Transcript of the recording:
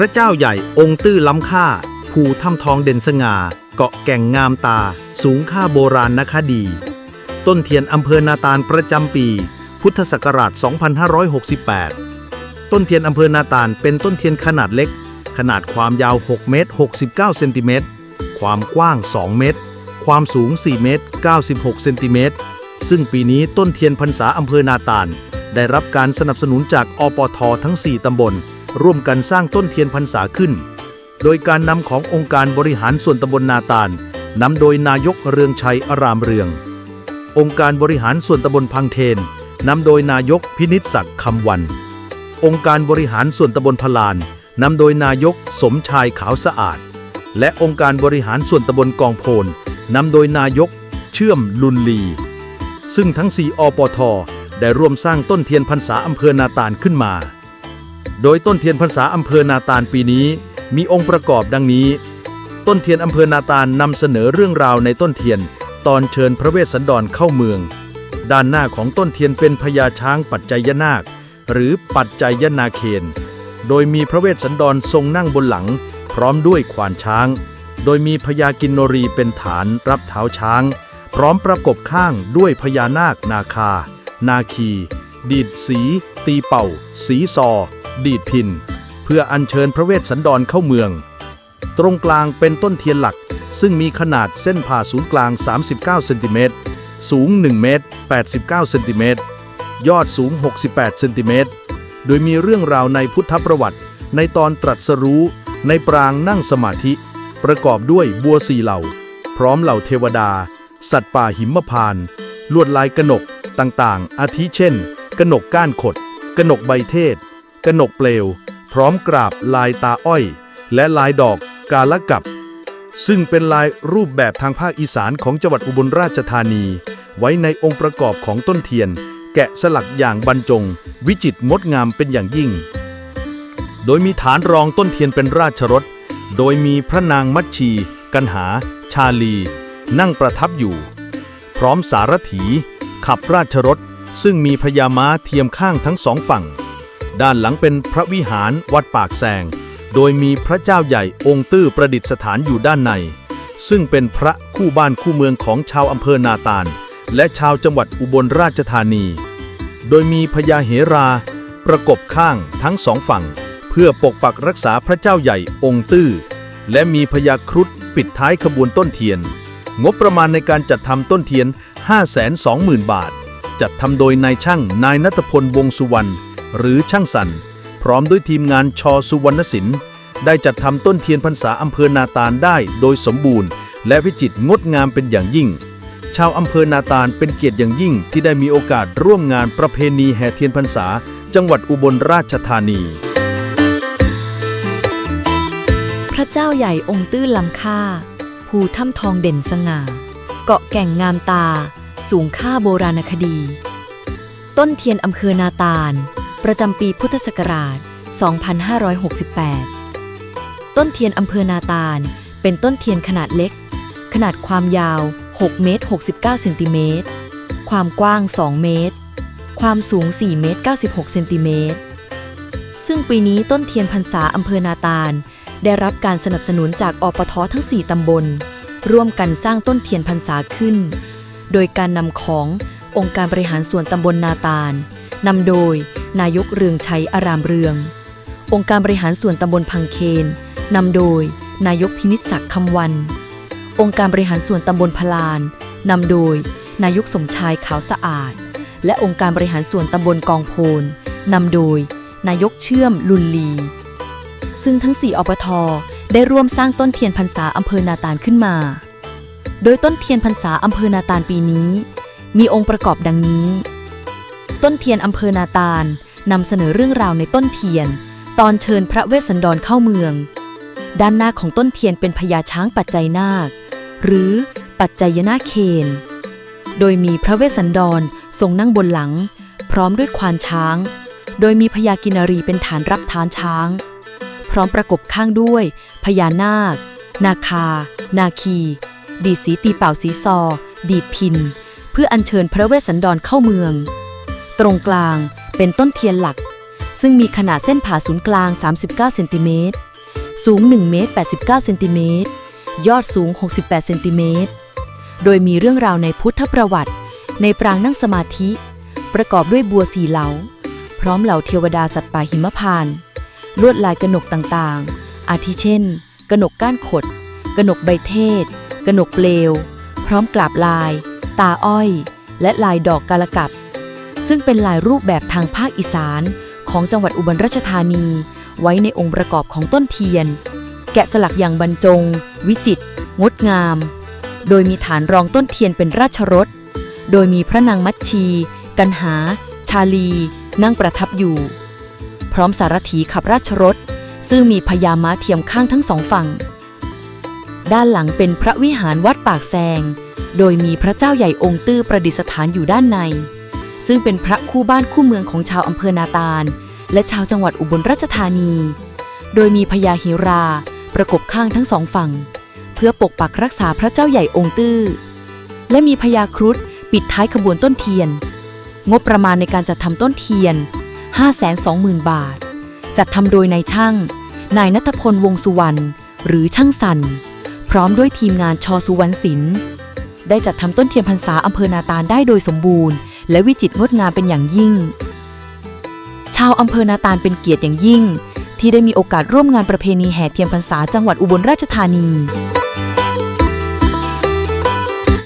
ระเจ้าใหญ่องค์ตื้อล้ำค่า ภูถ้ำทองเด่นสง่า เกาะแก่งงามตา สูงค่าโบราณนคดี ต้นเทียนอำเภอนาตาลประจำปี พุทธศักราช 2568 ต้นเทียนอำเภอนาตาลเป็นต้นเทียนขนาดเล็ก ขนาดความยาว 6 เมตร 69 เซนติเมตร ความกว้าง 2 เมตร ความสูง 4 เมตร 96 เซนติเมตร ซึ่งปีนี้ต้นเทียนพรรษาอำเภอนาตาล ได้รับการสนับสนุนจากอปททั้ง 4 ตำบล ร่วมกันสร้างต้นเทียนพรรษาขึ้น โดยการนำขององค์การบริหารส่วนตำบลนาตาลนำโดยนายกเรืองชัยอารามเรือง องค์การบริหารส่วนตำบลพังเทนนำโดยนายกพินิจศักดิ์คำวัน องค์การบริหารส่วนตำบลพลานนำโดยนายกสมชายขาวสะอาด และองค์การบริหารส่วนตำบลกองโพนนำโดยนายกเชื่อมลุนลี ซึ่งทั้ง4อปทได้ร่วมสร้างต้นเทียนพรรษาอำเภอนาตาลขึ้นมา โดยต้นเทียนพรรษาอำเภอนาตาลปีนี้ มีองค์ประกอบดังนี้ ต้นเทียนอำเภอนาตาลนำเสนอเรื่องราวในต้นเทียน ตอนเชิญพระเวสสันดรเข้าเมือง ด้านหน้าของต้นเทียนเป็นพญาช้างปัจจัยนาค หรือปัจจัยนาเคนโดยมีพระเวสสันดรทรงนั่งบนหลัง พร้อมด้วยขวานช้าง โดยมีพญากินนรีเป็นฐานรับเท้าช้าง พร้อมประกบข้างด้วยพญานาคนาคา นาคี ดีดสี ตีเป่า สีซอ ดีดพิน เพื่ออัญเชิญพระเวสสันดรเข้าเมือง ตรงกลางเป็นต้นเทียนหลัก ซึ่งมีขนาดเส้นผ่าศูนย์กลาง 39เซนติเมตรสูง 1 เมตร 89 เซนติเมตร ยอดสูง 68 เซนติเมตร โดยมีเรื่องราวในพุทธประวัติ ในตอนตรัสรู้ ในปรางนั่งสมาธิ ประกอบด้วยบัวสี่เหล่า พร้อมเหล่าเทวดา สัตว์ป่าหิมพานต์ลวดลายกนกต่างๆ อาทิเช่น กนกก้านขด กนกใบเทศ กนกเปลว พร้อมกราบลายตาอ้อย และลายดอกกาลกับ ซึ่งเป็นลายรูปแบบทางภาคอีสานของจังหวัดอุบลราชธานี ไว้ในองค์ประกอบของต้นเทียน แกะสลักอย่างบรรจง วิจิตรงดงามเป็นอย่างยิ่ง โดยมีฐานรองต้นเทียนเป็นราชรถโดยมีพระนางมัชชี กันหา ชาลี นั่งประทับอยู่ พร้อมสารถี ขับราชรถ ซึ่งมีพญาม้าเทียมข้างทั้งสองฝั่ง ด้านหลังเป็นพระวิหารวัดปากแซง โดยมีพระเจ้าใหญ่องค์ตื้อประดิษฐานอยู่ด้านใน ซึ่งเป็นพระคู่บ้านคู่เมืองของชาวอำเภอนาตาล และชาวจังหวัดอุบลราชธานี โดยมีพญาเหรา ประกบข้างทั้งสองฝั่ง เพื่อปกปักรักษาพระเจ้าใหญ่องค์ตื้อ และมีพญาครุฑปิดท้ายขบวนต้นเทียน งบประมาณในการจัดทำต้นเทียน 520,000 บาท จัดทำโดยนายช่างนายนัทพลวงสุวรรณ หรือช่างสันพร้อมด้วยทีมงานชอสุวรรณศิลป์ได้จัดทำต้นเทียนพรรษาอำเภอนาตาลได้โดยสมบูรณ์ และวิจิตรงดงามเป็นอย่างยิ่ง ชาวอำเภอนาตาลเป็นเกียรติอย่างยิ่งที่ได้มีโอกาสร่วมงานประเพณีแห่เทียนพรรษา จังหวัดอุบลราชธานี พระเจ้าใหญ่องค์ตื้นล้ำค่า ภูถ้ำทองเด่นสง่า เกาะแก่งงามตา สูงค่าโบราณคดี ต้นเทียนอำเภอนาตาล ประจำปีพุทธศักราช 2568 ต้นเทียนอำเภอนาตาล เป็นต้นเทียนขนาดเล็ก ขนาดความยาว 6 เมตร 69 เซนติเมตร ความกว้าง 2 เมตร ความสูง 4 เมตร 96 เซนติเมตร ซึ่งปีนี้ต้นเทียนพรรษาอำเภอนาตาล ได้รับการสนับสนุนจากอปททั้ง 4 ตำบล ร่วมกันสร้างต้นเทียนพรรษาขึ้น โดยการนำขององค์การบริหารส่วนตำบลนาตาลนำโดย นายกเรืองชัยอารามเรือง องค์การบริหารส่วนตำบลพังเคนนำโดย นายกพินิจศักดิ์คำวัน องค์การบริหารส่วนตำบลพลานนำโดย นายกสมชายขาวสะอาด และองค์การบริหารส่วนตำบลกองโพนนำโดย นายกเชื่อมลุนลี ซึ่งทั้ง4อปทได้ร่วมสร้างต้นเทียนพรรษาอำเภอนาตาลขึ้นมา โดยต้นเทียนพรรษาอำเภอนาตาลปีนี้ มีองค์ประกอบดังนี้ ต้นเทียนอำเภอนาตาล นำเสนอเรื่องราวในต้นเทียน ตอนเชิญพระเวสสันดรเข้าเมือง ด้านหน้าของต้นเทียนเป็นพญาช้างปัจจัยนาค หรือปัจจัยนาเคน โดยมีพระเวสสันดรทรงนั่งบนหลัง พร้อมด้วยควานช้าง โดยมีพญากินรีเป็นฐานรับทานช้าง พร้อมประกบข้างด้วยพญานาค นาคา นาคี ดีสีตีเป่าสีซอ ดีดพิน เพื่ออัญเชิญพระเวสสันดรเข้าเมือง ตรงกลาง เป็นต้นเทียนหลัก ซึ่งมีขนาดเส้นผ่าศูนย์กลาง 39เซนติเมตรสูง1เมตร89เซนติเมตรยอดสูง 68เซนติเมตรโดยมีเรื่องราวในพุทธประวัติ ในปรางนั่งสมาธิ ประกอบด้วยบัวสีเหลา พร้อมเหล่าเทวดาสัตว์ป่าหิมพานลวดลายกนกต่างๆ อาทิเช่นกนกก้านขดกนกใบเทศกนกเปลว พร้อมกราบลาย ตาอ้อย และลายดอกกาลกับ ซึ่งเป็นลายรูปแบบทางภาคอีสาน ของจังหวัดอุบลราชธานี ไว้ในองค์ประกอบของต้นเทียน แกะสลักอย่างบรรจง วิจิตรงดงาม โดยมีฐานรองต้นเทียนเป็นราชรถโดยมีพระนางมัชชี กันหา ชาลี นั่งประทับอยู่ พร้อมสารถีขับราชรถ ซึ่งมีพญาม้าเทียมข้างทั้งสองฝั่ง ด้านหลังเป็นพระวิหารวัดปากแซง โดยมีพระเจ้าใหญ่องค์ตื้อประดิษฐานอยู่ด้านใน ซึ่งเป็นพระคู่บ้านคู่เมืองของชาวอำเภอนาตาล และชาวจังหวัดอุบลราชธานี โดยมีพญาหิรา ประกบข้างทั้งสองฝั่ง เพื่อปกปักรักษาพระเจ้าใหญ่องค์ตื้อ และมีพญาครุฑปิดท้ายขบวนต้นเทียน งบประมาณในการจัดทำต้นเทียน 520,000 บาท จัดทำโดยนายช่าง นายนัทพลวงสุวรรณหรือช่างสัน พร้อมด้วยทีมงานชอสุวรรณศิลป์ได้จัดทำต้นเทียนพรรษาอำเภอนาตาลได้โดยสมบูรณ์ และวิจิตรงดงามเป็นอย่างยิ่ง ชาวอำเภอนาตาลเป็นเกียรติอย่างยิ่ง ที่ได้มีโอกาสร่วมงานประเพณีแห่เทียนพรรษาจังหวัดอุบลราชธานี